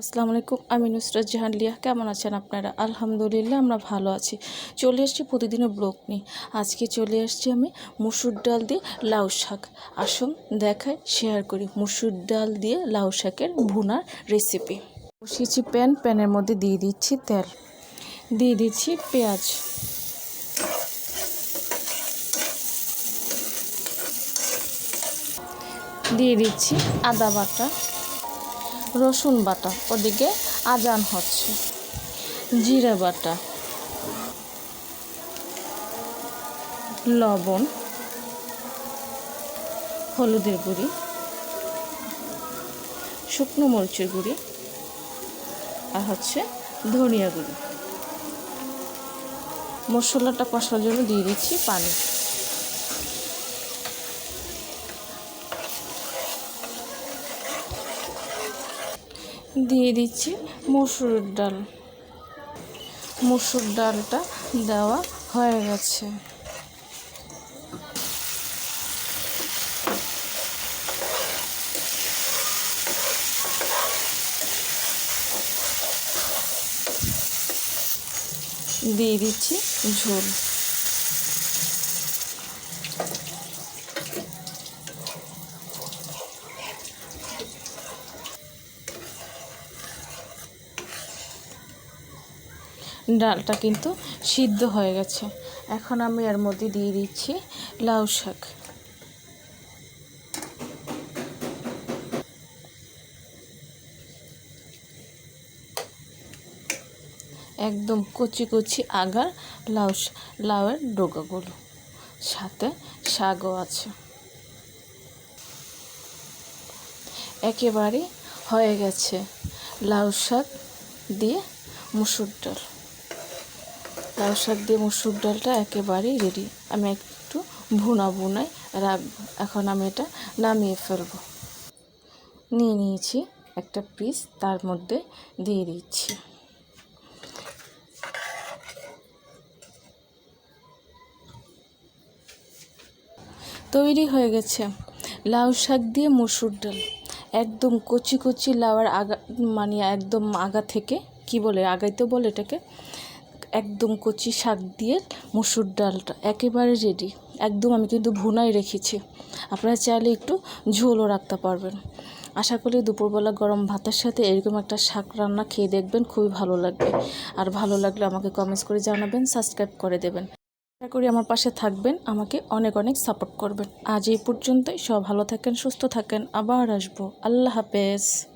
আসসালামু আলাইকুম, আমি নুসরাত জাহান লিয়া। কেমন আছেন আপনারা? আলহামদুলিল্লাহ, আমরা ভালো আছি। চলে এসেছি প্রতিদিনের ব্লগ নিয়ে। আজকে চলে এসেছি আমি মুসুর ডাল দিয়ে লাউ শাক। আসুন দেখাই শেয়ার করি মুসুর ডাল দিয়ে লাউ শাকের ভুনার রেসিপি বসিয়েছি প্যান, প্যানের মধ্যে দিয়ে দিচ্ছি তেল। দিয়ে দিচ্ছি পেঁয়াজ। দিয়ে দিচ্ছি আদা বাটা। রসুন বাটা, ওদিকে আজান হচ্ছে। জিরা বাটা, লবণ, হলুদের গুঁড়ি, শুকনো মরিচের গুঁড়ি আর হচ্ছে ধনিয়া গুঁড়ি। মশলাটা কষার জন্য দিয়ে দিচ্ছি পানি। দিয়ে দিচ্ছি মসুর ডাল। মসুর ডালটা দেওয়া হয়ে গেছে। দিয়ে দিচ্ছি ঝোল। ডালটা কিন্তু সিদ্ধ হয়ে গেছে। এখন আমি এর মধ্যে দিয়ে দিচ্ছি লাউ শাক। একদম কচি কচি আগার লাউ লাউয়ের ডোকাগুলো সাথে শাকও আছে। একেবারে হয়ে গেছে লাউ শাক দিয়ে মুসুর ডাল। লাউ শাক দিয়ে মুসুর ডালটা একেবারেই রেডি আমি একটু ভুনা ভুনায় রাখব এখন আমি এটা নামিয়ে ফেলব। নিয়ে নিয়েছি একটা পিস তার মধ্যে দিয়ে দিচ্ছি। তৈরি হয়ে গেছে লাউ শাক দিয়ে মসুর ডাল। একদম কচি কচি লাউয়ের আগা মানে একদম আগা থেকে, কি বলে আগাই তো বলে এটাকে একদম কচি শাক দিয়ে মসুর ডালটা একেবারে রেডি একদম আমি কিন্তু ভুনাই রেখেছি। আপনারা চাইলে একটু ঝোলও রাখতে পারবেন। আশা করি দুপুরবেলা গরম ভাতের সাথে এরকম একটা শাক রান্না খেয়ে দেখবেন, খুবই ভালো লাগবে। আর ভালো লাগলে আমাকে কমেন্টস করে জানাবেন সাবস্ক্রাইব করে দেবেন। আশা করি আমার পাশে থাকবেন, আমাকে অনেক অনেক সাপোর্ট করবেন। আজ এই পর্যন্তই সব ভালো থাকেন, সুস্থ থাকেন, আবার আসব। আল্লাহ হাফেজ।